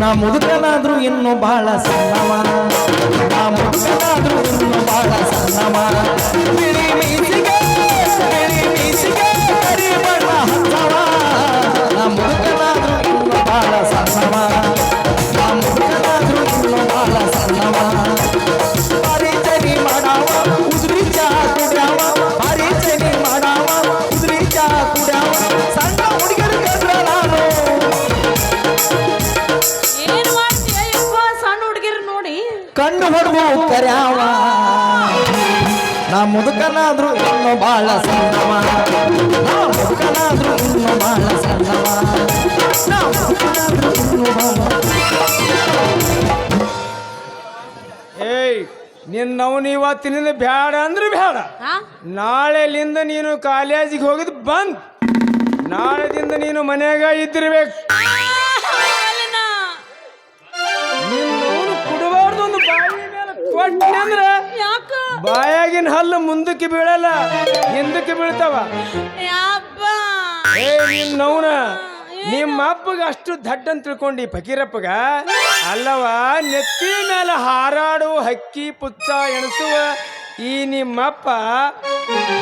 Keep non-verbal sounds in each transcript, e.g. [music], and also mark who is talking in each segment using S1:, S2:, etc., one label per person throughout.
S1: ನಾ ಮುದುಕನಾದ್ರೂ ಇನ್ನು ಬಹಳ ಸಣ್ಣವ. ನಾ ಮುದುಕನಾದ್ರೂ ಇನ್ನು ಬಹಳ ಸಣ್ಣವ. ಹೊಡೆದು ಕರ್ಯಾವ. ನಾ ಮುದುಕನಾದ್ರು ಇನ್ನು ಬಾಳ ಸಣ್ಣವ. ನಾ ಮುದುಕನಾದ್ರು ಇನ್ನು ಬಾಳ ಸಣ್ಣವ. ನಾ ಮುದುಕನಾದ್ರು ಇನ್ನು ಬಾಳ
S2: ಏಯ್ ನಿನ್ನವನು ಇವತ್ತಿನಿಂದ ಬ್ಯಾಡ ಅಂದ್ರೆ ಬ್ಯಾಡ. ನಾಳೆಲಿಂದ ನೀನು ಕಾಲೇಜಿಗೆ ಹೋಗಿದ್ ಬಂದ್. ನಾಳೆದಿಂದ ನೀನು ಮನೆಯಾಗ ಇದ್ದಿರ್ಬೇಕು.
S3: ಅಲ್ಲನ.
S2: ಕೊಟ್ಟೆ ಅಂದ್ರ
S3: ಯಾಕ?
S2: ಬಾಯಾಗಿನ ಹಲ್ಲು ಮುಂದಕ್ಕೆ ಬೀಳಲ್ಲ ಹಿಂದಕ್ಕೆ ಬೀಳ್ತಾವ.
S3: ಯಪ್ಪ.
S2: ಏ ನಿನ್ನವನ ನಿಮ್ಮ ಅಪ್ಪಗ ಅಷ್ಟು ದಡ್ಡ ಅಂತ ತಿಳ್ಕೊಂಡಿ ಫಕೀರಪ್ಪಗ? ಅಲ್ಲವ ನೆತ್ತಿ ಮೇಲೆ ಹಾರಾಡು ಹಕ್ಕಿ ಪುಚ್ಚ ಎಣಸುವ ಈ ನಿಮ್ಮಪ್ಪ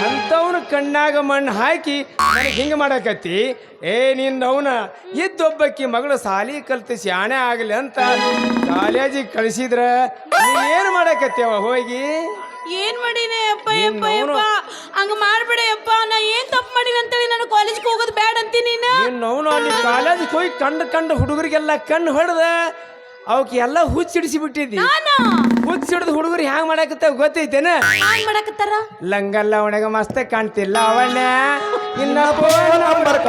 S2: ಅಂಥವನ ಕಣ್ಣಾಗ ಮಣ್ಣು ಹಾಕಿ ನನಗೆ ಹಿಂಗೆ ಮಾಡಕತ್ತಿ? ಏ ನಿನ್ನವನ ಇದ್ದೊಬ್ಬಕ್ಕಿ ಮಗಳು ಸಾಲಿ ಕಲ್ತು ಶಾಣೆ ಆಗಲಿ ಅಂತ ಕಾಲೇಜಿಗೆ ಕಳಿಸಿದ್ರ ನೀನು ಏನು ಅವ ಹೋಗಿ?
S3: ಏನ್ ಮಾಡೀನಿ
S2: ಅಪ್ಪ
S3: ಅಪ್ಪ ಅಪ್ಪ ಹಂಗ ಮಾಡ್ಬೇಡಿ ಅಪ್ಪ ನಾ ಏನ್ ತಪ್ಪು ಮಾಡೀನಿ ಅಂತೇಳಿ ನಾನು ಕಾಲೇಜ್ಗೆ ಹೋಗೋದು ಬೇಡ ಅಂತೀನಿ ನೀನು.
S2: ಕಾಲೇಜ್ಗೆ ಹೋಗಿ ಕಂಡು ಕಂಡು ಹುಡುಗರಿಗೆಲ್ಲ ಕಣ್ಣು ಹೊಡೆದ. ಅವಕ್ಕೆ ಎಲ್ಲ ಹುಚ್ಚಿಡಿಸಿ ಬಿಟ್ಟಿದ್ದಿ. ಹುಚ್ಚಿಡಿದ ಹುಡುಗರು ಹ್ಯಾಂಗ ಮಾಡಾಕತ್ತ ಗೊತ್ತೈತೇನ?
S3: ಮಾಡಾಕತ್ತಾರ?
S2: ಲಂಗಲ್ಲ ಒಣಗ ಮಸ್ತ ಕಾಣ್ತಿಲ್ಲ ಅವಣ್ಣ. ಇನ್ನ
S1: ಫೋನ್ ನಂಬರ್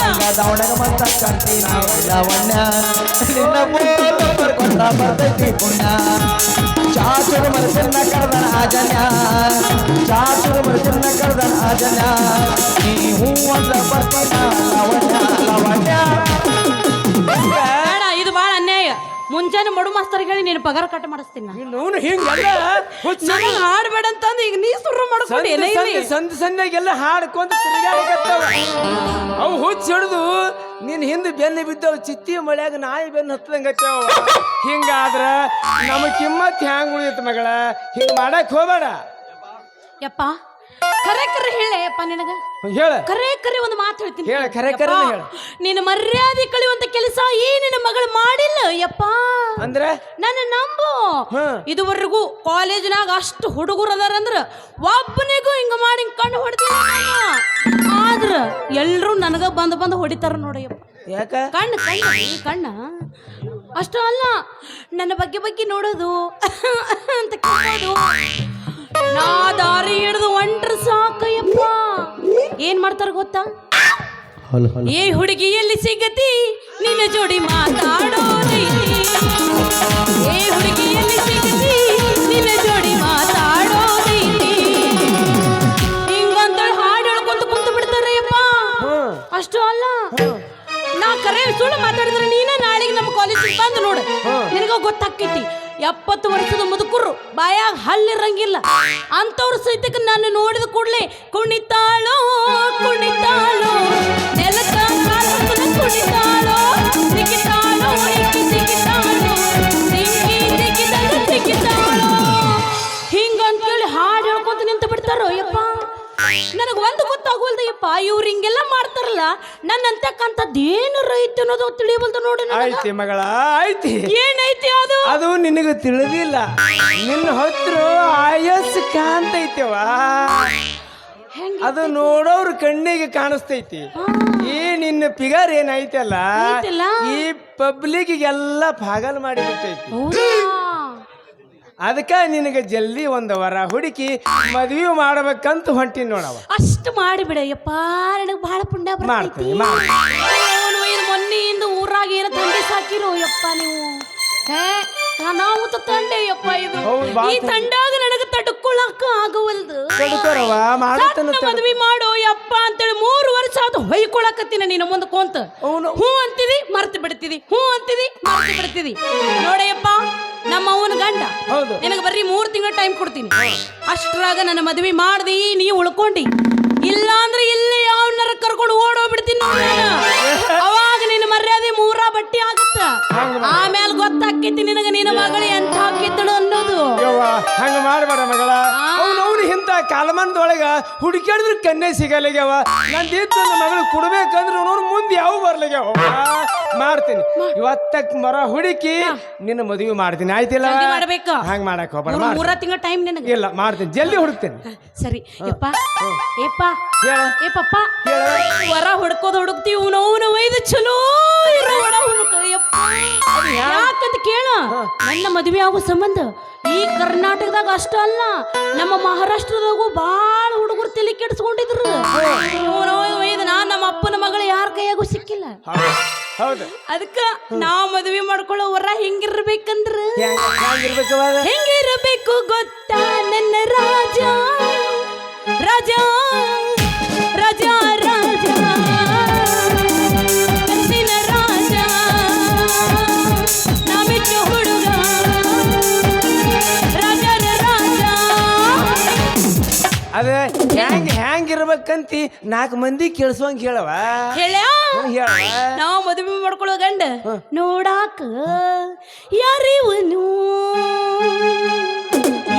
S1: ಲಂಗದ ಒಣಗ ಮತ್ತ ಕಂತೀನಿ ಲಾವಣ್ಯ ನಿನ್ನ ಫೋನ್ ನಂಬರ್ ಕೊಟ್ಟ ಬರ್ತೈತಿ ಪುಣ್ಯ ಚಾಚುರು ಮನಸ್ಸನ್ನ ಕರೆದನ ಆಜನ್ಯ. ಚಾಚುರು ಮನಸ್ಸನ್ನ ಕರೆದನ ಆಜನ್ಯ. ನೀ ಹೂ ಅಂದ್ರ ಬರ್ತೀನ ಲಾವಣ್ಯ ಲಾವಣ್ಯ
S3: ಮುಂಜಾನೆ ಮಡು ಮಾಸ್ತರ್ ಹೇಳಿ ನೀನು ಪಗಾರ ಕಟ್ ಮಾಡಿಸ್ತೀನಿ. ನಾನು
S2: ಅವನು ಹಿಂಗೆಲ್ಲ ಹುಚ್ಚ.
S3: ನನಗೆ ಹಾಡ್ಬೇಡ ಅಂತಂದು ಈಗ ನೀ ಸುರು ಮಾಡ್ಕೊಂಡು
S2: ಸಂಧಿ ಸಂಧಿ ಸಂಧಿ ಸಂಧಿಗೆಲ್ಲ ಹಾಡ್ಕೊಂತ ತಿರುಗಾಡಕತ್ತಾವ ಅವು ಹುಚ್ಚ ಹಿಡಿದು ನಿನ್ ಹಿಂದೆ ಬೆನ್ನು ಬಿದ್ದವು ಚಿತ್ತಿ ಮಳ್ಯಾಗ ನಾಯಿ ಬೆನ್ನ ಹತ್ತದಂಗತ್ತಾವ ಹಿಂಗಾದ್ರ ನಮ್ಮ ಕಿಮ್ಮತ್ ಹ್ಯಾಂಗ್ ಉಳಿಯುತ್ತ ಮಗಳ? ಹಿಂಗ್ ಮಾಡಕ್ ಹೋಗ್ಬೇಡ.
S3: ಯಪ್ಪ ಕರೆ ಕರೆ ಹೇಳಪ್ಪ ನಿನಗ.
S2: ಹೇಳ.
S3: ಕರೆ ಕರೆ ಒಂದು ಮಾತು ಹೇಳ್ತೀನಿ.
S2: ಹೇಳ, ಕರೆ ಕರೆ
S3: ಯಪ್ಪ,
S2: ಹೇಳು.
S3: ನಿನ್ನ ಮರ್ಯಾದೆ ಕಳಿಯುವಂತ ಕೆಲಸ ಈ ನಿನ್ನ ಮಗಳು ಮಾಡಿಲ್ಲ ಯಪ್ಪ.
S2: ಅಂದ್ರೆ?
S3: ನನ್ನ ನಂಬು. ಇದುವರೆಗೂ ಕಾಲೇಜ್ನಾಗ ಅಷ್ಟು ಹುಡುಗರು ಅದಾರ ಅಂದ್ರ ಒಬ್ಬನಿಗೂ ಹಿಂಗ ಮಾಡಿ ಹಿಂಗ್ ಕಣ್ಣು ಹೊಡೆದಿಲ್ಲ ಆದ್ರ ಎಲ್ಲರೂ ನನಗ ಬಂದು ಬಂದು ಹೊಡಿತಾರ ನೋಡಯ್ಯಪ್ಪ
S2: ಯಾಕ?
S3: ಕಣ್ಣು ಕಣ್ಣು ಈ ಕಣ್ಣ. ಅಷ್ಟು ಅಲ್ಲ ನನ್ನ ಬಗ್ಗೆ ಬಗ್ಗೆ ನೋಡೋದು [laughs] ಅಂತ ಕೇಳೋದು. ನಾ ದಾರಿ ಹಿಡಿದು ಒಂಟ್ರ ಸಾಕಯ್ಯಪ್ಪ. ಏನ್ ಮಾಡ್ತಾರ ಗೊತ್ತಾ? ಏ ಹುಡುಗಿ ಎಲ್ಲಿ ಸಿಗತಿ ನಿನ್ನ ಜೋಡಿ ಮಾತಾಡೋ ರೀತಿ ಏ ಹುಡುಗಿ ಎಲ್ಲಿ ಸಿಗತಿ ನಿನ್ನ ಜೋಡಿ ಮಾತಾಡೋ ರೀತಿ ಹಿಂಗಂತೇಳಿ ಹಾಡು ಹೇಳ್ಕೊಂತ ಕುಂತು ಬಿಡ್ತಾರಯ್ಯಪ್ಪ. ಅಷ್ಟು ಅಲ್ಲ. ನಾ ಕರೆ ಸುಳ್ಳು ಮಾತಾಡಿದ್ರೆ ನೀನೇ ನಾಳೆಗೆ ನಮ್ಮ ಕಾಲೇಜಿಗೆ ಬಂದು ನೋಡು. ನಿನಗ ಗೊತ್ತಾಕೈತಿ ಎಪ್ಪತ್ತು ವರ್ಷದ ಮುದುಕರು ಬಾಯಾಗ ಹಲ್ಲಿರಂಗಿಲ್ಲ ಅಂತವ್ರ ಸಹಿತಕ್ಕೆ ನಾನು ನೋಡಿದ ಕೂಡಲೇ ಕುಣಿತಾಳೋ ಕುಣಿತಾಳೋ ನೆಲಕ ಕುಣಿತಾಳೋ ಸಿಗಿತಾಳೋ ಇಕ್ಕಿ ಸಿಗಿತಾಳೋ ಸಿಕ್ಕಿ ಸಿಕ್ಕಿದಾಗ ಸಿಗಿತಾಳೋ ಹಿಂಗಂತೇಳಿ ಹಾಡು ಹೇಳ್ಕೊತ ನಿಂತು ಬಿಡ್ತಾರೋ ಯಪ್ಪ ನನಗೆ ಒಂದು ಗೊತ್ತಾಗೋಲ್ದ ಯಪ್ಪ ಇವ್ರು ಹಿಂಗೆಲ್ಲ ಮಾಡ್ತಾರಲ್ಲ ನನ್ನಂತಕ್ಕಂಥದ್ದು ಏನು ರೈತ ಅನ್ನೋದು ತಿಳಿಯಬಲ್ದು ನೋಡಿ ನನಗ.
S2: ಐತಿ ಮಗಳ ಐತಿ
S3: ಏನೈತಿ ಅದು?
S2: ಅದು ನಿನಗೆ ತಿಳಿದಿಲ್ಲ. ನಿನ್ನ ಹತ್ರ ಆಯಸ್ ಕಾಂತ
S3: ಹೆಂಗ್
S2: ಅದು ನೋಡೋರ್ ಕಣ್ಣಿಗೆ ಕಾಣಿಸ್ತೈತಿ. ಈ ನಿನ್ನ ಫಿಗರ್ ಏನೈತಲ್ಲ
S3: ಐತಲ್ಲ?
S2: ಈ ಪಬ್ಲಿಕ್ಗೆಲ್ಲ ಪಾಗಲ್ ಮಾಡಿಬಿಟ್ಟೈತಿ
S3: ಹೌದಾ?
S2: ಅದಕ್ಕ ನಿನಗೆ ಜಲ್ದಿ ಒಂದು ವರ ಹುಡುಕಿ ಮದ್ವೆ ಮಾಡ್ಬೇಕಂತ ಹೊಂಟಿನ ನೋಡವ
S3: ಅಷ್ಟು ಮಾಡಿಬಿಡಯ್ಯಪ್ಪ ನನಗೆ ಬಹಳ ಪುಣ್ಯ ಬರ್ತೈತಿ.
S2: ಮಾಡ್ತೀನಿ, ಮಾಡ್ತೀನಿ.
S3: ಅವನು ಇದು ಮೊನ್ನೆಯಿಂದ ಊರಾಗ ಏನು ತಂಡಿ ಸಾಕಿರೋ ಯಪ್ಪ ನೀವು? ಹೇ ನಾವು ತಂಡೆ ಯಪ್ಪ ಇದು.
S2: ಹೌದ್,
S3: ಈ ತಂಡಾಗ ನನಗೆ ತಡ್ಕೊಳಕ ಆಗವಲ್ದು.
S2: ತಡ್ಕೊರವ ಮಾಡತನ
S3: ಸಣ್ಣ ಮದ್ವಿ ಮಾಡೋ ಯಪ್ಪ ಅಂತೇಳಿ ಮೂರು ವರ್ಷ ಅದು ಹೊಯ್ಕೊಳಕತ್ತಿನ ನೀನು ಮುಂದೆ ಕೊಂತ.
S2: ಅವ್ನು-
S3: ಹ್ಞೂ ಅಂತಿದಿ ಮರ್ತು ಬಿಡ್ತಿದಿ. ಹ್ಞೂ ಅಂತಿದಿ ಮರ್ತು ಬಿಡ್ತಿದಿ. ನೋಡಯ್ಯಪ್ಪ ನಮ್ಮ ಅವನ ಗಂಡ.
S2: ಹೌದು.
S3: ನಿನಗೆ ಬರ್ರಿ ಮೂರು ತಿಂಗಳ ಟೈಮ್ ಕೊಡ್ತೀನಿ. ಅಷ್ಟರಾಗ ನನ್ನ ಮದುವೆ ಮಾಡ್ದಿ ನೀ ಉಳ್ಕೊಂಡಿ. ಇಲ್ಲ ಅಂದ್ರೆ ಇಲ್ಲಿ ಯಾವನಾರ ಕರ್ಕೊಂಡು ಓಡೋಗ್ಬಿಡ್ತೀನಿ ನೋಡು. ಅವಾಗ ನಿನ್ನ ಮರ್ಯಾದೆ ಮೂರ
S2: ಬಟ್ಟಿ ಆಗುತ್ತ.
S3: ಆಮೇಲೆ ಗೊತ್ತಾಕೈತಿ ನಿನಗೆ ನಿನ್ನ ಮಗಳು ಎಂತ ಹಾಕಿದ್ದಳು ಅನ್ನೋದು.
S2: ಹಂಗ ಮಾಡಬೇಡ ಮಗಳ. ಕಾಲಮಾನದೊಳಗ ಹುಡುಕಾಡಿದ್ರೆ ಕನ್ನೆ ಸಿಗಲ್ಲಾಗ್ಯಾವ ನಂದಿದ್ದ ನನ್ನ ಮಗಳು ಕೊಡ್ಬೇಕಂದ್ರೆ ನೋಡು ಮುಂದೆ ಯಾವ ಬರ್ಲಾಗ್ಯಾವ? ಮಾಡ್ತೀನಿ. ಇವತ್ತಕ್ ಮರ ಹುಡುಕಿ ನಿನ್ನ ಮದುವೆ ಮಾಡ್ತೀನಿ. ಆಯ್ತಿಲ್ಲ?
S3: ಮಾಡ್ಬೇಕು.
S2: ಹಂಗ ಮಾಡಕ್
S3: ಮೂರು- ತಿಂಗಳ ಟೈಮ್ ನಿನಗೆ.
S2: ಇಲ್ಲ ಮಾಡ್ತೀನಿ. ಜಲ್ದಿ ಹುಡುಕ್ತೀನಿ.
S3: ಸರಿ. ಯಪ್ಪ. ಏಪ್ಪ ವರ ಹುಡ್ಕೋದ್ ಹುಡುಕ್ತಿವಿ ಅವನವನ ಒಯ್ದು ಚಲೋ ಯಾಕಂತ ಕೇಳ? ನನ್ನ ಮದುವೆ ಆಗೋ ಸಂಬಂಧ ಈ ಕರ್ನಾಟಕದಾಗ ಅಷ್ಟ ಅಲ್ಲ. ನಮ್ಮ ಮಹಾರಾಷ್ಟ್ರದಾಗೂ ಬಾಳ ಹುಡುಗರು ತಲೆ ಕೆಡಿಸ್ಕೊಂಡಿದ್ರು. ಒಯ್ದು ನಾ ನಮ್ಮ ಅಪ್ಪನ ಮಗಳು ಯಾರ ಕೈಯಾಗೂ ಸಿಕ್ಕಿಲ್ಲ. ಅದಕ್ಕ ನಾವ್ ಮದುವೆ ಮಾಡ್ಕೊಳ್ಳೋ ವರ ಹೆಂಗಿರ್ಬೇಕಂದ್ರ? ಹೆಂಗಿರಬೇಕು ಗೊತ್ತಾ ನನ್ನ ರಾಜ? ರಾಜ
S2: ಇರ್ಬೇಕಂತಿ ನಾಲ್ಕು ಮಂದಿ ಕೇಳಿಸುವಂಗ ಹೇಳವ.
S3: ಹೇಳ್ಯಾ ನಾವು ಮದುವೆ ಮಾಡ್ಕೊಳ್ಳೋ ಗಂಡ ನೋಡಾಕ ಯಾರಿವನು?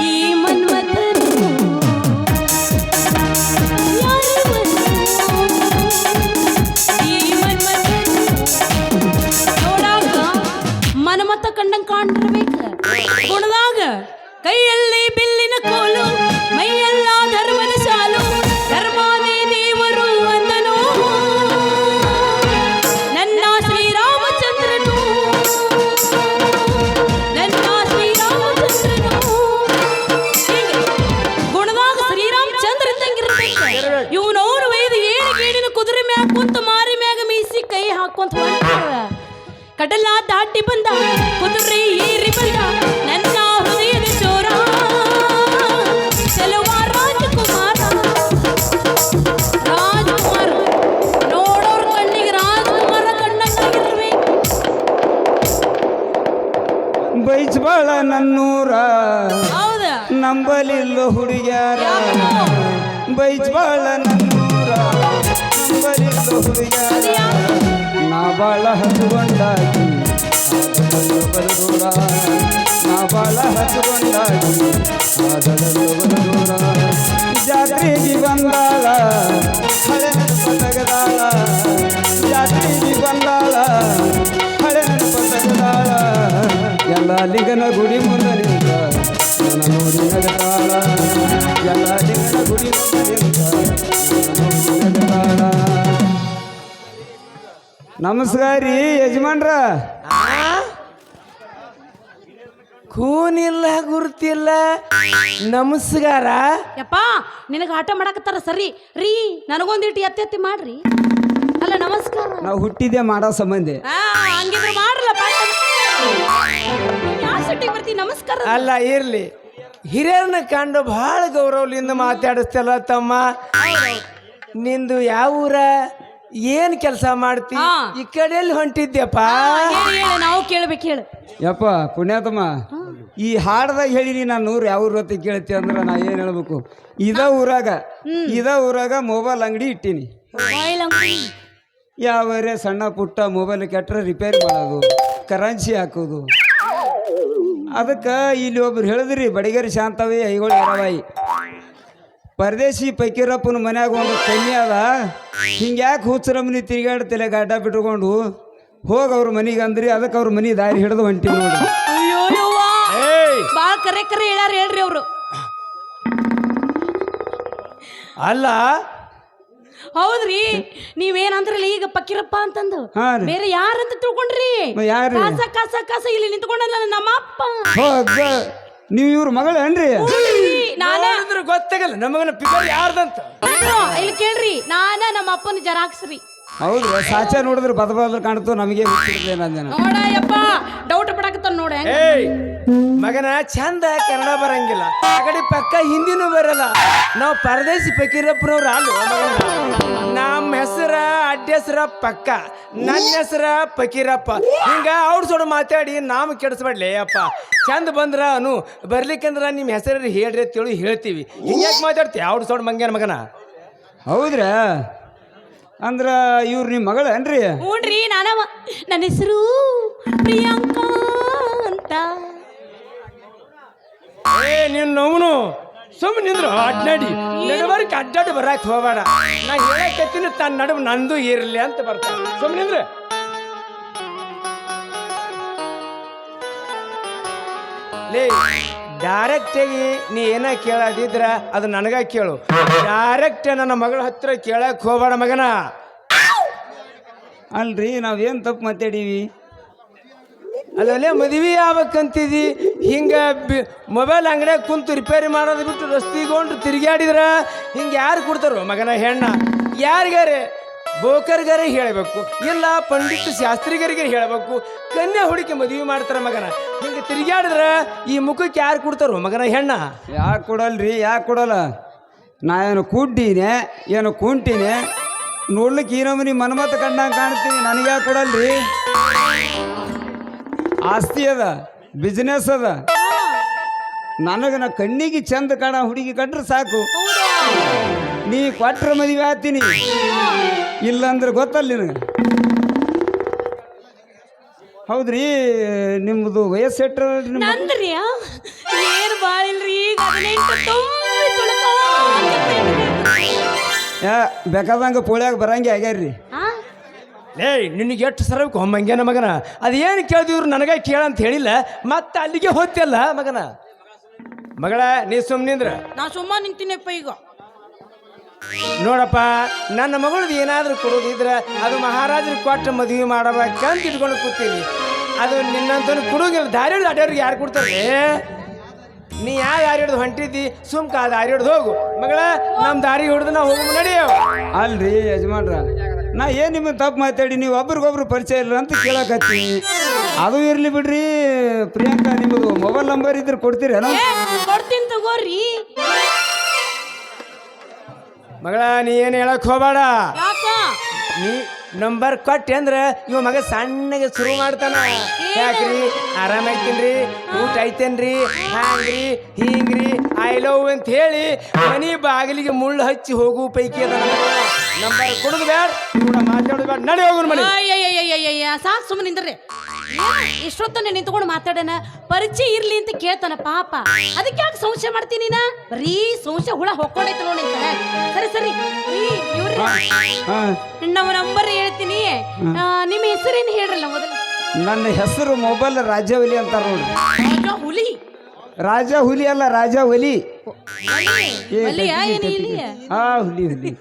S3: ಈ ಮನ್ಮಥನು
S4: ನಂಬಲಿಲ್ಲ ಹುಡುಗ್ಯಾರ. ಬೈಜ್ಬಾಳ ನನ್ನೂರ ನಂಬಲಿಲ್ಲ ಹುಡುಗ್ಯಾರ? ನಾ ಬಾಳ ಆದರಲ್ಲೂ ಬಲದೂರ ನಾ. ಬಾಳ ಹಸುಗೊಂಡಾಗಿ. ಆದರಲ್ಲೂ ಬಲದೂರ ಜಾತ್ರೆಗೆ ಬಂದಾಳ. ಹಳೆ ನೆನಪ ತೆಗೆದಾಳ. ಜಾತ್ರೆಗೆ ಬಂದಾಳ. ಹಳೆ ನೆನಪ ತೆಗೆದಾಳ. ಎಲ್ಲ ಲಿಗನ ಗುಡಿ ಮುಂದೆ ನಮಸ್ಕಾರ ರೀ ಯಜಮಾನ್ರ.
S2: ಕೂನಿಲ್ಲ ಗುರುತಿಲ್ಲ. ನಮಸ್ಕಾರ.
S3: ಯಪ್ಪ ನಿನಗೆ ಆಟ ಮಾಡಕತ್ತಾರ ಸರಿ. ರೀ ನನಗೊಂದಿಟ್ಟು ಎತ್ತಿ ಎತ್ತಿ ಮಾಡ್ರಿ. ಅಲ್ಲ ನಮಸ್ಕಾರ.
S4: ನಾವು ಹುಟ್ಟಿದೆ ಮಾಡೋ ಸಂಬಂಧಿ.
S3: ಆ ಹಂಗಿದ್ರೆ ಮಾಡ್ರಲ್ಲ ಯಾವ ಸಿಟ್ಟಿಗೆ ಬರ್ತಿ? ನಮಸ್ಕಾರ.
S2: ಅಲ್ಲ ಇರ್ಲಿ. ಹಿರಿಯರನ್ನ ಕಂಡು ಬಹಳ ಗೌರವಲಿಂದ ಮಾತಾಡಿಸ್ತಲ್ಲ ತಮ್ಮ. ನಿಂದು ಯಾವ ಊರ? ಏನ್ ಕೆಲಸ ಮಾಡ್ತಿ? ಈ ಕಡೆಯಲ್ಲಿ ಹೊಂಟಿದ್ಯಪ್ಪ.
S3: ಹೇಳಿ ನಾವು ಕೇಳ್ಬೇಕು ಹೇಳು.
S4: ಯಪ್ಪ ಪುಣ್ಯಾತಮ್ಮ ಈ ಹಾಡ್ದಾಗ ಹೇಳಿನಿ ನಾನು ಊರು ಯಾವ ಊರ ಹೊತ್ತಿಗೆ ಕೇಳ್ತಿ ಅಂದ್ರೆ ನಾ ಏನು ಹೇಳ್ಬೇಕು? ಇದ ಊರಾಗ ಇದ ಊರಾಗ ಮೊಬೈಲ್ ಅಂಗಡಿ ಇಟ್ಟಿನಿ.
S3: ಯಾವ ಅಂಗಡಿ.
S4: ಯಾವರೇ ಸಣ್ಣ ಪುಟ್ಟ ಮೊಬೈಲ್ ಕೆಟ್ಟರೆ ರಿಪೇರಿ ಮಾಡೋದು ಕರೆನ್ಸಿ ಹಾಕೋದು ಅದಕ್ಕೆ ಇಲ್ಲಿ ಒಬ್ರು ಹೇಳಿದ್ರಿ ಬಡಿಗೇರಿ ಶಾಂತವಿ ಐಗೋಳು ಹರವಾಯಿ ಪರದೇಶಿ ಪೈಕೀರಪ್ಪನ ಮನ್ಯಾಗ ಒಂದು ಕಮ್ಮಿ ಅದ. ಹಿಂಗ್ಯಾಕೆ ಹುಚ್ಚರಮ್ಮನಿ ತಿರುಗಾಡ್ತಿಲ್ಲ ಗಡ್ಡ ಬಿಟ್ಕೊಂಡು ಹೋಗಿ ಅವ್ರ ಮನೆಗೆ ಅಂದ್ರಿ ಅದಕ್ಕೆ ಅವ್ರ ಮನೆ ದಾರಿ ಹಿಡಿದು ಹೊಂಟಿ ನೋಡಿ.
S3: ಬಾಳ ಕರೆ ಕರೆ ಹೇಳ್ಯಾರ ಹೇಳ್ರಿ ಅವರು.
S2: ಅಲ್ಲ
S3: ಹೌದ್ರಿ? ನೀವೇನಂದ್ರಲ್ಲ ಈಗ ಪಕ್ಕಿರಪ್ಪ ಅಂತಂದು?
S4: ಹಾ ರೀ.
S3: ಬೇರೆ ಯಾರಂತ ತಿಳ್ಕೊಂಡ್ರಿ?
S4: ಮ ಯಾರು
S3: ಕಾಸ ಕಾಸ ಕಾಸ ಇಲ್ಲಿ ನಿಂತ್ಕೊಂಡಲ್ಲ ನಮ್ಮ ಅಪ್ಪ
S4: ಹೋಗ ನೀವು ಇವ್ರ ಮಗಳೇನ್ರಿ
S3: ಏನ್ರಿ? ನಾನ
S2: ನೋಡಿದ್ರೆ ಗೊತ್ತಾಗಲ್ಲ ನಮಗನ ಪಿಕರ್ ಯಾರ್ದಂತ?
S3: ಇಲ್ಲಿ ಕೇಳ್ರಿ ನಾನ ನಮ್ಮ ಅಪ್ಪನ ಜರಾಕ್ಸ್ರಿ.
S4: ಹೌದ್ರಿ ಸಾಚೆ ನೋಡಿದ್ರೆ ಬದ ಬದಲು ಕಾಣ್ತು ನಮಗೆ
S3: ಡೌಟ್ ಪಡಾಕತ್ತಾನ ನೋಡ ಹೆಂಗ?
S2: ಮಗನ ಚಂದ ಕನ್ನಡ ಬರಂಗಿಲ್ಲ. ಆ ಕಡೆ ಪಕ್ಕ ಹಿಂದಿನೂ ಬರಲ್ಲ. ನಾವು ಪರದೇಶಿ ಫಕೀರಪ್ಪನವ್ರು ಅಲ್ಲ ಮಗನ ನಮ್ಮ ಹೆಸರ ಅಡ್ಡ ಹೆಸರ ಪಕ್ಕ. ನನ್ನ ಹೆಸರ ಫಕೀರಪ್ಪ. ಹಿಂಗ ಅವ್ರ ಸೋಡು ಮಾತಾಡಿ ನಾಮ ಕೆಡಿಸ್ಬೇಡ್ಲಿ ಅಪ್ಪ ಚಂದ ಬಂದ್ರ ಅನು ಬರ್ಲಿಕ್ಕಂದ್ರ ನಿಮ್ಮ ಹೆಸರು ಹೇಳ್ರಿ ಅಂತೇಳಿ ಹೇಳ್ತೀವಿ. ಹಿಂಗ್ಯಾಕೆ ಮಾತಾಡ್ತಿ ಅವ್ರ ಸೋಡು ಮಂಗ್ಯಾನ ಮಗನ?
S4: ಹೌದ್ರಾ? ಅಂದ್ರ ಇವ್ರು ನಿಮ್ಮ ಮಗಳೇನ್ರಿ
S3: ಹ್ಞೂನ್ರಿ ನಾನವ. ನನ್ನ ಹೆಸರು ಪ್ರಿಯಾಂಕಾ ಅಂತ.
S2: ಏ ನಿನ್ನ ಅವನು ಸುಮ್ಮನೆ ನಿಂದ್ರು ಅಡ್ಡಾಡಿ ನಡುವರ್ಕ್ ಅಡ್ಡಾಡಿ ಬರಾಕ್ ಹೋಗಬೇಡ. ನಾ ಹೇಳಕತ್ತೀನಿ ತನ್ನ ನಡುವು ನಂದು ಇರಲಿ ಅಂತ ಬರ್ತಾನೆ. ಸುಮ್ಮನೆ ನಿಂದ್ರೆ. ಲೇ ಡೈರೆಕ್ಟ್ ಆಗಿ ನೀ ಏನ ಕೇಳದಿದ್ರ ಅದು ನನಗ ಕೇಳು. ಡೈರೆಕ್ಟ್ ನನ್ನ ಮಗಳ ಹತ್ರ ಕೇಳಕ್ ಹೋಗಬೇಡ ಮಗನ.
S4: ಅಲ್ರಿ ನಾವೇನ್ ತಪ್ಪು ಮಾತಾಡೀವಿ?
S2: ಅಲ್ಲೇ ಮದುವೆ ಆಗ್ಬೇಕಂತಿದಿ ಹಿಂಗ ಮೊಬೈಲ್ ಅಂಗಡಿಯಾಗ ಕುಂತು ರಿಪೇರಿ ಮಾಡೋದು ಬಿಟ್ಟು ರಸ್ತಿಗೊಂಡು ತಿರುಗಾಡಿದ್ರ ಹಿಂಗೆ ಯಾರು ಕೊಡ್ತಾರೋ ಮಗನ ಹೆಣ್ಣ? ಯಾರಿಗಾರೆ ಬೋಕರ್ಗಾರೆ ಹೇಳಬೇಕು ಇಲ್ಲ ಪಂಡಿತ ಶಾಸ್ತ್ರಿಗರಿಗೆ ಹೇಳಬೇಕು ಕನ್ಯಾ ಹುಡುಕಿ ಮದುವೆ ಮಾಡ್ತಾರ ಮಗನ. ಹಿಂಗೆ ತಿರುಗಾಡಿದ್ರ ಈ ಮುಖಕ್ಕೆ ಯಾರು ಕೊಡ್ತಾರೋ ಮಗನ ಹೆಣ್ಣ?
S4: ಯಾಕೆ ಕೊಡಲ್ರಿ ಯಾಕೆ ಕೊಡಲ್ಲ? ನಾ ಏನು ಕುಡ್ಡೀನೆ ಏನು ಕುಂಟೀನೆ ನೋಡ್ಲಿಕ್ಕೆ ಏನೋ ನಮೂನಿ ಮನ್ಮತ ಕಂಡಂಗೆ ಕಾಣ್ತೀನಿ ನನಗೆ ಯಾಕೆ ಕೊಡಲ್ರಿ? ಆಸ್ತಿ ಅದ ಬಿಸ್ನೆಸ್ ಅದ. ನನಗೆ ನಾ ಕಣ್ಣಿಗೆ ಚಂದ ಕಾಣ ಹುಡುಗಿ ಕಟ್ರೆ ಸಾಕು. ನೀ ಕೊಟ್ರ ಮದುವೆ ಆಗ್ತೀನಿ. ಇಲ್ಲಂದ್ರೆ ಗೊತ್ತಲ್ಲ ನಿನಗೆ. ಹೌದ್ರಿ ನಿಮ್ಮದು ವಯಸ್ಸು ಎಷ್ಟ್ರಲ್ರಿ ನಿಮ್ಮ
S3: ನಂದ್ರಿ ಏನು ಬಾಳಿಲ್ರಿ ಈಗ ಹದಿನೆಂಟು ತುಂಬಿ ತುಳುಕಾಕತ್ತೈತ್ರಿ.
S4: ಯಾ ಬೇಕಾದಂಗೆ ಪೋಳ್ಯಾಗ ಬರಂಗೆ ಆಗ್ಯಾರ್ರಿ.
S3: ಆ?
S2: ಏಯ್ ನಿನಗೆ ಎಷ್ಟು ಸರ ಮಂಗ್ಯನ ಮಗನ? ಅದೇನು ಕೇಳಿದ್ರು ನನಗೆ ಕೇಳ ಅಂತ ಹೇಳಿಲ್ಲ ಮತ್ತೆ ಅಲ್ಲಿಗೆ ಹೋಗ್ತಿಲ್ಲ ಮಗನ? ಮಗಳ ನೀ ಸುಮ್ಮನಿಂದ್ರ
S3: ನಾ ಸುಮ್ಮ ನಿಂತೀನಪ್ಪ ಈಗ.
S2: ನೋಡಪ್ಪ ನನ್ನ ಮಗಳದು ಏನಾದರೂ ಕೊಡೋದಿದ್ರೆ ಅದು ಮಹಾರಾಜರು ಕೊಟ್ಟು ಮದುವೆ ಮಾಡಬೇಕಂತ ಇಟ್ಕೊಂಡು ಕೂತೀನಿ. ಅದು ನಿನ್ನಂತ ಕೊಡೋಂಗಿಲ್ಲ ದಾರಿ ಹಿಡಿದು ಅಡ್ಡವ್ರಿಗೆ ಯಾರು ಕೊಡ್ತಾರೆ? ನೀ ಯಾವ ದಾರಿ ಹಿಡಿದು ಹೊಂಟಿದ್ದಿ? ಸುಮ್ಕ ಆ ದಾರಿ ಹಿಡಿದು ಹೋಗು. ಮಗಳ ನಮ್ಮ ದಾರಿ ಹಿಡಿದು ನಾವು ಹೋಗು ನಡೆಯೋ
S4: ಅಲ್ರಿ ಯಜಮಾನ್ರ ನಾ ಏನು ನಿಮ್ಮ ತಪ್ಪು ಮಾತಾಡಿ? ನೀವು ಒಬ್ರಿಗೊಬ್ರು ಪರಿಚಯ ಇಲ್ಲ ಅಂತ ಕೇಳಕತ್ತೀನಿ. ಅದು ಇರಲಿ ಬಿಡ್ರಿ. ಪ್ರಿಯಾಂಕಾ ನಿಮ್ಮದು ಮೊಬೈಲ್ ನಂಬರ್ ಇದ್ರೆ ಕೊಡ್ತೀರೇನೋ?
S3: ಕೊಡ್ತೀನಿ ತಗೋರಿ.
S2: ಮಗಳ ನೀ ಏನು ಹೇಳಕ್ ಹೋಗಬೇಡ. ನೀ ನಂಬರ್ ಕೊಟ್ಟೆ ಅಂದ್ರೆ ಇವ ಮಗ ಸಣ್ಣಗೆ ಶುರು ಮಾಡ್ತಾನ. ಯಾಕ್ರಿ? ಆರಾಮ ಐತೇನ್ರಿ ಊಟ ಐತೇನ್ರಿ? ಹಾಂಗ್ರಿ ಹಿಂಗ್ರಿ? ಐ ಲವ್ ಅಂತ ಹೇಳಿ ಮನಿ ಬಾಗಿಲಿಗೆ ಮುಳ್ಳು ಹಚ್ಚಿ ಹೋಗು ಪೈಕಿ ಅದ ನಂಬರ್ ಕೊಡುದು ಬೇಡ ಕೂಡ ಮಾತಾಡೋದು ಬೇಡ. ನಡಿ ಮನಿ.
S3: ಸಾಕು ಸುಮ್ಮನೆ ನಿಂದ್ರಿ. ಇಷ್ಟೊತ್ತನೆ ನಿಂತ್ಕೊಂಡು ಮಾತಾಡೋಣ? ಪರಿಚಯ ಇರ್ಲಿ ಅಂತ ಕೇಳ್ತಾನ ಪಾಪ. ಅದಕ್ಕೆ ಯಾಕೆ ಸಂಶಯ ಮಾಡ್ತೀನಿ ನಾ ಬರೀ ಸಂಶಯ ಹುಳ ಹೊಕ್ಕೊಂಡೈತೆ ನೋಡಿ ಸರಿ ಸರಿ. ಈ ಇವ್ರಿ
S4: ಹಾಂ.
S3: ನಮ್ಮ ನಂಬರ್ ಹೇಳ್ತೀನಿ. ನಿಮ್ಮ ಹೆಸರೇನು ಹೇಳ್ರಲ್ಲ ಮೊದಲು?
S4: ನನ್ನ ಹೆಸರು ಮೊಬೈಲ್ ರಾಜವಲಿ ಅಂತಾರ ನೋಡ್ರಿ
S3: ನೋಡಿ ಹುಲಿ?
S4: ರಾಜ ಹುಲಿ ಅಲ್ಲ ರಾಜ
S3: ಏನು
S4: ತಪ್ಪಿಗೆ.
S3: ಇಲಿಯ
S4: ಆ ಹುಲಿ ಹುಲಿ.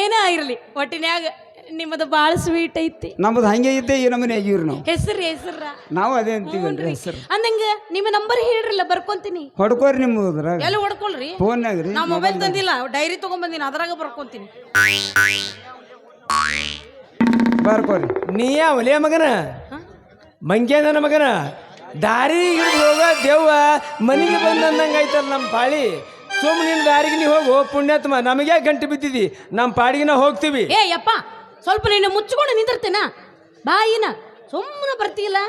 S3: ಏನ ಇರ್ಲಿ ಒಟ್ಟಿನ್ಯಾಗ ನಿಮ್ಮದು ಬಾಳ ಸ್ವೀಟ್ ಐತಿ.
S4: ನಮ್ದು ಹಂಗೆ ಇದ್ದೆ ಈ ನಮ್ಮನೆ ಆಗಿವ್ರಿ ನಾವು.
S3: ಹೆಸರು ಹೆಸರ.
S4: ನಾವು ಅದೇ ಅಂತೀವಲ್ರಿ ಹೆಸರು.
S3: ಅಂದಂಗ ನಿಮ್ಮ ನಂಬರ್ ಹೇಳ್ರಲ್ಲ ಬರ್ಕೊಂತೀನಿ.
S4: ಹೊಡ್ಕೋರಿ ನಿಮ್ಮದ್ರಾಗ
S3: ಎಲ್ಲ ಹೊಡ್ಕೊಳ್ರಿ.
S4: ಫೋನ್ ರೀ
S3: ನಾ ಮೊಬೈಲ್ ತಂದಿಲ್ಲ ಡೈರಿ ತಗೊಂಬಂದಿನಿ ಅದ್ರಾಗ ಬರ್ಕೊಂತೀನಿ.
S4: ಬರ್ಕೋರಿ.
S2: ನೀ ಒಲೆ ಮಗನ? ಮಂಗೇನ ಮಗನ? ದಾರಿ ಹಿಡಿದು ಹೋಗ ದೇವ್ವ ಮನೆಗೆ ಬಂದಂದಂಗೆ ಐತಲ್ಲ ನಮ್ಮ ಪಾಳಿ. ಸುಮ್ಮನೆ ನಿನ್ನ ದಾರಿಗೆ ನೀ ಹೋಗು ಪುಣ್ಯಾತ್ಮ ನಮಗೆ ಗಂಟೆ ಬಿದ್ದಿದಿ? ನಮ್ಮ ಪಾಡಿಗೆ ನಾವು ಹೋಗ್ತೀವಿ.
S3: ಏ ಯಪ್ಪ ಸ್ವಲ್ಪ ನೀನು ಮುಚ್ಚಿಕೊಂಡು ನಿಂದಿರ್ತೇನ? ಬಾಯಿನ ಸುಮ್ಮನೆ ಬರ್ತೀಯಲ್ಲ?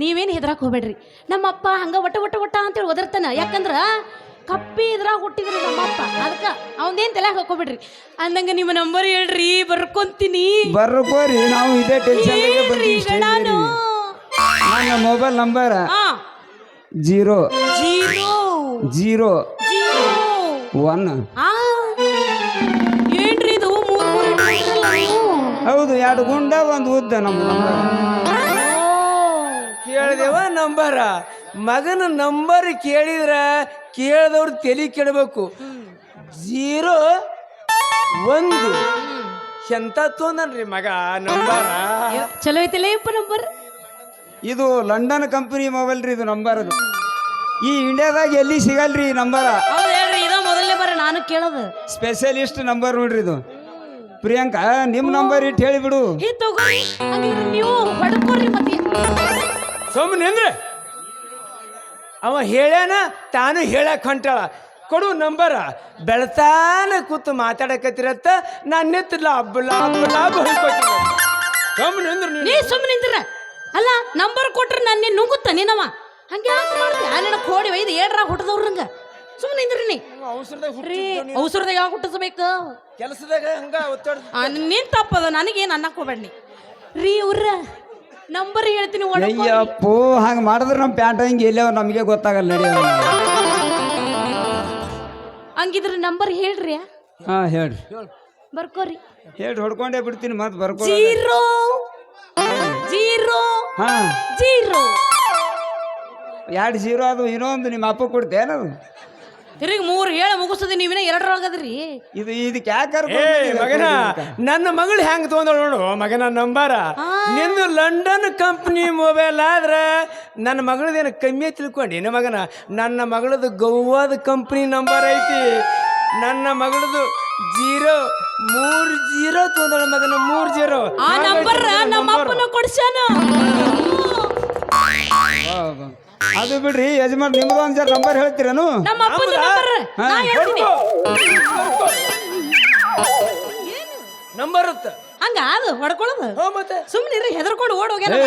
S3: ನೀವೇನು ಹೆದ್ರಾಕ್ ಹೋಗ್ಬೇಡ್ರಿ. ನಮ್ಮಪ್ಪ ಹಂಗೆ ಒಟ್ಟ ಒಟ್ಟ ಒಟ್ಟ ಅಂತೇಳಿ ಒದರ್ತಾನ. ಯಾಕಂದ್ರ ಕಪ್ಪಿ ಇದ್ರಾಗ ಹುಟ್ಟಿದ್ರಿ ನಮ್ಮಪ್ಪ. ಅದಕ್ಕೆ ಅವನೇನು ತಲೆ ಹಾಕೋಬೇಡ್ರಿ. ಅಂದಂಗ ನಿಮ್ಮ ನಂಬರ್ ಹೇಳ್ರಿ ಬರ್ಕೊಂತೀನಿ.
S4: ಬರ್ಕೋರಿ ನಾವು ಇದೇ ಟೆನ್ಷನ್
S3: ನಾನು
S4: ನನ್ನ ಮೊಬೈಲ್ ನಂಬರ್
S3: ಆ
S4: zero
S3: zero.
S4: Zero
S3: zero.
S4: One. ಹೌದು ಎರಡು ಗುಂಡ ಒಂದು ಉದ್ದ ನಮ್ಮ ನಂಬರ್
S2: ಕೇಳಿದೆವ ನಂಬರ. ಮಗನ ನಂಬರ್ ಕೇಳಿದ್ರ ಕೇಳಿದವ್ರು ತಲೆ ಕೆಡಬೇಕು. ಜೀರೋ ಒಂದು. ಎಂತ ತೊಂದನ್ರಿ ಮಗ ನಂಬರ
S3: ಚಲೋ ಐತಿಲ್ಲ ಯಪ್ಪ ನಂಬರ್
S4: ಇದು ಲಂಡನ್ ಕಂಪನಿ ಮೊಬೈಲ್ ರೀ ಇದು ನಂಬರ್ ಅದು. ಈ ಇಂಡಿಯಾದಾಗ ಎಲ್ಲಿ ಸಿಗಲ್ರಿ ಈ ನಂಬರ
S3: ಹೌದು ಹೇಳ್ರಿ ಇದ ಮೊದಲನೇ ಬಾರಿ ನಾನು ಕೇಳೋದು.
S4: ಸ್ಪೆಷಲಿಸ್ಟ್ ನಂಬರ್ ನೋಡ್ರಿ ಇದು. ಪ್ರಿಯಾಂಕಾ ನಿಮ್ಮ ನಂಬರ್ ಇಟ್ಟು ಹೇಳಿಬಿಡು
S3: ಹೇ ತಗೋರಿ ಹಂಗಿದ್ರೆ ನೀವು ಹೊಡ್ಕೊಡ್ರಿ ಮತ್ತೆ.
S2: ಸುಮ್ಮನೆ ಅಂದ್ರೆ ಅವ ಹೇಳ್ಯಾನ ತಾನು ಹೇಳಕ್ ಹೊಂಟಾಳ. ಕೊಡು ನಂಬರ ಬೆಳತಾನ ಕೂತು ಮಾತಾಡಕತ್ತಿರತ್ತ ನಾನು ನೆತ್ತ ಲಾಭ ಲಾಭ ಲಾಭ ಹೇಳ್ಕೊತೀನಿ ಸುಮ್ಮನೆ ಅಂದ್ರೆ
S3: ನೀ ಸುಮ್ಮನೆ ನಿಂದ್ರ. ಅಲ್ಲ ನಂಬರ್ ಕೊಟ್ರೆ ನಾನು ನೀನು ನುಂಗುತ್ತ ನೀನವ ಹಂಗೆ ಯಾಕೆ ಮಾಡ್ತಿ? ಅಲ್ಲಿನ ಕೋಡಿ ಒಯ್ದು ಏಡ್ರಾಗ ಹುಟ್ಟದವ್ರ ನಂಗ. ಸುಮ್ಮನೆ ನಿಂದ್ರಿ ನೀ.
S2: ಔಷಧದಾಗ
S3: ರೀ ಔಷಧದಾಗ ಯಾವ ಹುಟ್ಟಿಸ್ಬೇಕು?
S2: ಕೆಲಸದಾಗ ಹಂಗ ಒತ್ತಡ
S3: ನಿನ್ ತಪ್ಪದ ನನಗೇನು ಅನ್ನಕ್ ಹೋಗ್ಬೇಡಿ ರೀ ಇವ್ರ ನಂಬರ್ ಹೇಳ್ತೀನಿ ಒಳಗ್
S4: ಅಯ್ಯಪ್ಪೋ ಹಂಗೆ ಮಾಡಿದ್ರೆ ನಮ್ಮ ಪ್ಯಾಂಟ್ ಹಿಂಗೆ ಎಲ್ಲವ ನಮಗೆ ಗೊತ್ತಾಗಲ್ಲ ನಡಿ
S3: ಹಂಗಿದ್ರ ನಂಬರ್ ಹೇಳ್ರಿ.
S4: ಹಾಂ ಹೇಳ್ರಿ.
S3: ಬರ್ಕೋರಿ.
S4: ಹೇಳಿ ಹೊಡ್ಕೊಂಡೇ ಬಿಡ್ತೀನಿ ಮತ್ತೆ ಬರ್ಕೊ
S3: ಜೀರೋ ಜೀರೋ
S4: ಹಾಂ.
S3: ಜೀರೋ.
S4: ಎರಡು ಜೀರೋ ಅದು ಇನ್ನೊಂದು ನಿಮ್ಮ ಅಪ್ಪ ಕೊಡ್ತೇನದು?
S3: ತಿರುಗಿ ಮೂರು ಹೇಳ ಮುಗಿಸ್ತದೆ ನೀವಿನ ಎರಡರೊಳಗದ್ರಿ.
S4: ಇದು ಇದಕ್ಕೆ ಯಾಕೆ
S2: ಏ ಮಗನ ನನ್ನ ಮಗಳು ಹೆಂಗ್ ತಗೊಂಡ್ ನೋಡು ಮಗನ ನಂಬರ. ನಿನ್ನ ಲಂಡನ್ ಕಂಪ್ನಿ ಮೊಬೈಲ್ ಆದ್ರೆ ನನ್ನ ಮಗಳದೇನು ಕಮ್ಮಿ ತಿಳ್ಕೊಂಡಿ. ನಿನ್ನ ಮಗನ ನನ್ನ ಮಗಳದು ಗೌವಾದ ಕಂಪ್ನಿ ನಂಬರ್ ಐತಿ. ನನ್ನ ಮಗಳದು ಜೀರೋ ಮೂರ್ ಜೀರೋ ತಗೊಂಡಳ ಮಗನ ಮೂರ್ ಜೀರೋ.
S3: ಆ ನಂಬರ್ ನಮ್ಮ ಅಪ್ಪನ ಕೊಡ್ಸ್ಯಾನ.
S4: ಅದು ಬಿಡ್ರಿ ಯಜಮಾನ್ ನಿಮ್ದು ಒಂದ್ ಜರ ನಂಬರ್ ಹೇಳ್ತೀರೇನು
S3: ನಮ್ಮ ಅಪ್ಪನ ನಂಬರ್ ನಾ ಹೇಳ್ತೀನಿ.
S2: ನಂಬರ್
S3: ಹಂಗ ಅದು ಹೊಡ್ಕೊಳ್ಳೋದು.
S2: ಹೋ ಮತ್ತೆ?
S3: ಸುಮ್ಮನೆ ಹೆದರ್ಕೊಂಡು ಓಡ್ ಹೋಗ್ಯಾನ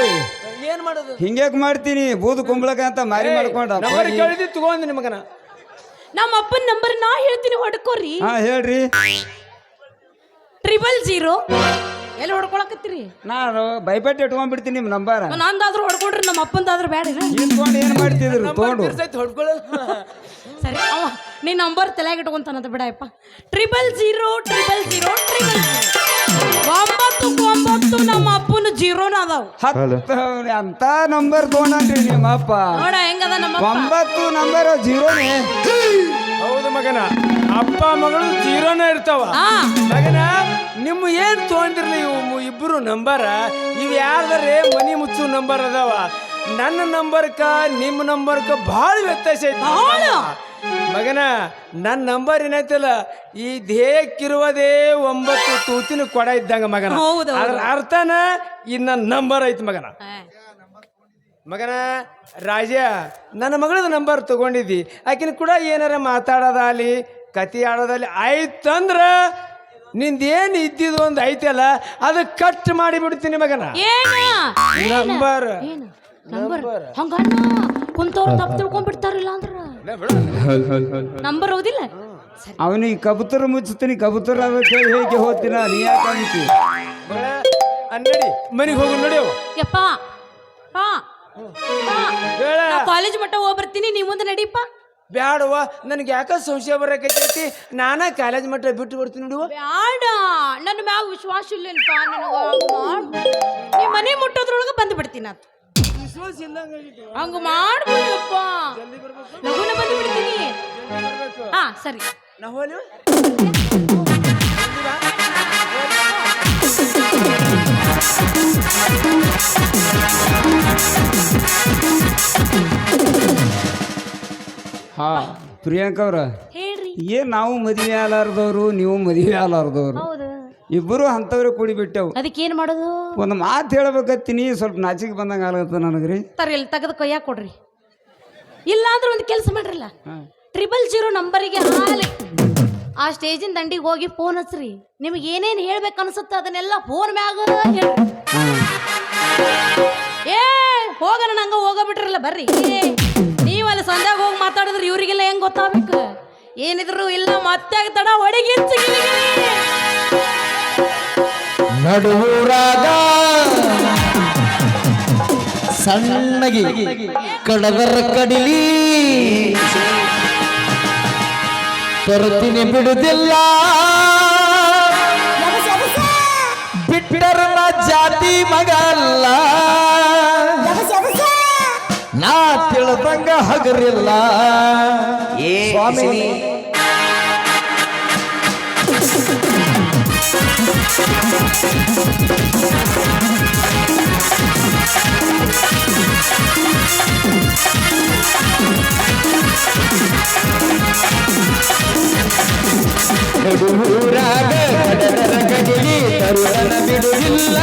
S2: ಏನ್ ಮಾಡೋದು?
S4: ಹಿಂಗ್ಯಾಕ್ ಮಾಡ್ತೀನಿ? ಬೂದು ಕುಂಬಳಕ ಅಂತ ಮಾರಿ ಮಾಡ್ಕೊಂಡ.
S2: ನಂಬರ್ ಕೇಳಿದಿ ತಗೊಂಡ್ ನಿಮಗನ.
S3: ನಮ್ಮ ಅಪ್ಪನ ನಂಬರ್ ನಾ ಹೇಳ್ತೀನಿ ಹೊಡ್ಕೋರಿ.
S4: ಹಾ ಹೇಳ್ರಿ.
S3: ಟ್ರಿಬಲ್ ಜೀರೋ ಎಲ್ಲಿ ಹೊಡ್ಕೊಳಕತ್ತೀರಿ?
S4: ನಾನು ಭಯಪಟ್ಟು ಇಟ್ಕೊಂಡ್ಬಿಡ್ತೀನಿ ನಿಮ್ಮ ನಂಬರ್.
S3: ನಂದಾದ್ರೂ ಹೊಡ್ಕೊಡ್ರಿ ನಮ್ಮ ಅಪ್ಪಂದಾದ್ರೂ ಬೇಡ
S4: ಇಟ್ಕೊಂಡು ಏನು ಮಾಡ್ತಿದ್ರು? ತೊಗೊಂಡು.
S3: ಸರಿ ಅವ ನೀ ನಂಬರ್ ತಲೆಗೆ ಇಟ್ಕೊಂತಾನಂತ ಬಿಡಯಪ್ಪ triple zero triple zero triple ಒಂಬತ್ತು ಒಂಬತ್ತು ನಮ್ಮ ಅಪ್ಪನ ಜೀರೋನ ಅದಾವ.
S4: ಹತ್ತು ಅಂತ ನಂಬರ್ ತಗೊಂಡ್ರಿ ನಿಮ್ಮ ಅಪ್ಪ
S3: ನೋಡ ಹೆಂಗದ ನಮ್ಮ
S4: ಒಂಬತ್ತು ನಂಬರ್ ಜೀರೋನೇ.
S2: ಹೌದು ಮಗನ. ಅಪ್ಪ ಮಗಳು ಜೀರೋನೇ ಇರ್ತಾವ. ಮಗನ ನಿಮ್ಮ ಏನ್ ತೊಗೊಂಡಿರ್ಲಿ ಇವು ಇಬ್ರು ನಂಬರ? ಇವ್ ಯಾರ್ದಾರೆ ಮನಿ ಮುಚ್ಚು ನಂಬರ್ ಅದಾವ. ನನ್ನ ನಂಬರ್ಕ ನಿಮ್ಮ ನಂಬರ್ಕ ಭಾಳ ವ್ಯತ್ಯಾಸ ಐತಿ. ಮಗನ ನನ್ನ ನಂಬರ್ ಏನೈತಲ್ಲ ಈ ದೇಹಕ್ಕಿರುವುದೇ ಒಂಬತ್ತು ತೂತಿನ ಕೊಡ ಇದ್ದಂಗ ಮಗನ. ಅದ್ರ ಅರ್ಥನ ನನ್ನ ನಂಬರ್ ಐತಿ ಮಗನ. ಮಗನ ರಾಜ ನನ್ನ ಮಗಳದ ನಂಬರ್ ತಗೊಂಡಿದ್ದಿ. ಆಕಿನ ಕೂಡ ಏನಾರ ಮಾತಾಡೋದಾಲಿ ಕತಿ ಆಡೋದಲ್ಲಿ ಆಯ್ತಂದ್ರ ನಿಂದೇನು ಇದ್ದಿದ್ದು ಒಂದು ಐತಲ್ಲ ಅದು ಕಟ್ ಮಾಡಿ ಬಿಡ್ತೀನಿ ಮಗನ ನಂಬರ್.
S3: ಹಂಗಣ್ಣ ಕುಂತವ್ರು ತಪ್ಪು ತಿಳ್ಕೊಂಡ್ಬಿಡ್ತಾರಿಲ್ಲ ಅಂದ್ರ. ನಂಬರ್ ಓದಿಲ್ಲ
S4: ಅವನಿಗೆ ಕಬೂತರ ಮುಚ್ಚುತ್ತೀನಿ ಕಬೂತರ ಅದ ಹೇಗೆ ಹೋಗ್ತೀನ ನೀ ಯಾಕೆ ಅಂತಿ?
S2: ಅನ್ನಡಿ ಮನೆಗೆ ಹೋಗು ನಡೆಯವ
S3: ಯಪ್ಪ
S2: ಹೇಳ
S3: ಕಾಲೇಜ್ ಮಟ್ಟ ಹೋಗಿ ಬರ್ತೀನಿ ನೀ ಮುಂದೆ ನಡೀಪ
S2: ಬ್ಯಾಡವ್ವ ನನಗೆ ಯಾಕ ಸಂಶಯ ಬರಕೈತಿ ನಾನ ಕಾಲೇಜ್ ಮಟ್ಟ ಬಿಟ್ಟು ಬರ್ತೀನಿ ನೋಡುವ
S3: ಬ್ಯಾಡ ನನ್ನ ಮ್ಯಾಗ ವಿಶ್ವಾಸ ಇಲ್ಲಪ್ಪ ನನಗ ನೀ ಮನೆ ಮುಟ್ಟೋದ್ರೊಳಗೆ ಬಂದು ಬಿಡ್ತೀನಿ ಅಂತ ಹಂಗ ಮಾಡ್ಬೋದಪ್ಪ ಲಗುನ ಬಂದು ಬಿಡ್ತೀನಿ. ಹಾ ಸರಿ.
S2: ನಾ ಹೋಲಿ
S4: ಹಾ ಪ್ರಿಯಾಂಕ ಅವ್ರ.
S3: ಹೇಳ್ರಿ.
S4: ಏನ್ ನಾವು ಮದುವೆ ಆಲಾರ್ದವ್ರು ನೀವು ಮದುವೆ ಆಲಾರ್ದವ್ರು
S3: ಹೌದು.
S4: ಇಬ್ಬರು ಅಂಥವ್ರೆ ಕೂಡಿ ಬಿಟ್ಟೆವು.
S3: ಅದಕ್ಕೆ ಏನ್ ಮಾಡೋದು?
S4: ಒಂದು ಮಾತು ಹೇಳ್ಬೇಕತ್ತೀನಿ ಸ್ವಲ್ಪ ನಾಚಿಕೆ ಬಂದಂಗೆ ಆಗತ್ತ ನನಗ್ರಿ.
S3: ತರ ಇಲ್ಲಿ ತೆಗೆದು ಕೊಯ್ಯಾಕ ಕೊಡ್ರಿ. ಇಲ್ಲ ಅಂದ್ರೆ ಒಂದು ಕೆಲಸ ಮಾಡ್ರಲ್ಲ. ಟ್ರಿಬಲ್ ಜೀರೋ ನಂಬರಿಗೆ ಹಾಲಿ. ಆ ಸ್ಟೇಜಿನ ದಂಡಿಗೆ ಹೋಗಿ ಫೋನ್ ಹಚ್ರಿ. ನಿಮ್ಗೆ ಏನೇನು ಹೇಳ್ಬೇಕು ಅನ್ಸುತ್ತೆ ಅದನ್ನೆಲ್ಲ ಫೋನ್ ಮ್ಯಾಗ ಹೇಳ್ರಿ. ಏ ಹೋಗೋಣ ನಂಗ ಹೋಗಬಿಟ್ರಲ್ಲ ಬರ್ರಿ. ಏ, ಸಂಧ್ಯಾಗ ಹೋಗಿ ಮಾತಾಡಿದ್ರೆ ಇವರಿಗೆಲ್ಲ ಹೆಂಗ್ ಗೊತ್ತಾಗ್ಬೇಕು? ಏನಿದ್ರು ಇಲ್ಲ ಮತ್ತೆ ತಡ? ಒಡಗಿ
S1: ನಡುವೂರಾಗ. ಸಣ್ಣಗಿ ಕಡದರ ಕಡಿಲಿ. ತರುತ್ತೀನಿ ಬಿಡುದಿಲ್ಲ. ಬಿಟ್ಟರ ಜಾತಿ ಮಗ ತಿಳ್ದಂಗ ಹಗರಿಲ್ಲ. ಸ್ವಾಮಿ. ನಡುವೂರಾಗ ಕಡದರ ಕಡಿಲಿ ತರುಣನ ಬಿಡುವಿಲ್ಲ.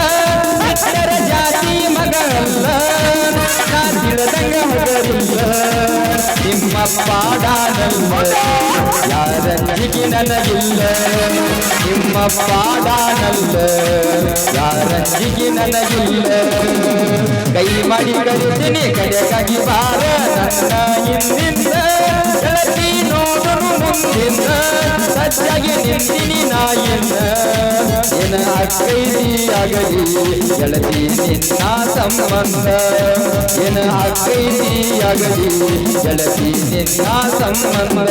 S1: ಅಕ್ಷರ ಜಾತಿ ಮಗಲ್ಲ ಪಾಡಾನಲ್ಲ ಯಾರಂಜಿಗೆ ನನಗಿಲ್ಲ ನಿಮ್ಮ ಪಾಡಾನಲ್ಲ. ಯಾರಂಜಿಗೆ ನನಗಿಲ್ಲ. ಕೈ ಮಾಡಿ ಕರಿತೀನಿ ಕಡೆಗಾಗಿ ಬಾರ. ನನ್ನ ಹಿಂದಿಂದ ನೋಡನು ಮುಂದಿಂದ ಸಜ್ಜಾಗಿ ನಿಂತಿನಿ ನಾಯಿನ್ನ ನಿನ್ನ ಅಕ್ಕೈದಿ ಆಗಲಿ ಗೆಳತಿ ನಿನ್ನ ಸಂಬಂಧ ನಿನ್ನ ಅಕ್ಕೈದಿ ಆಗಲಿ ಗೆಳತಿ ನಿನ್ನ ಸಂಬಂಧ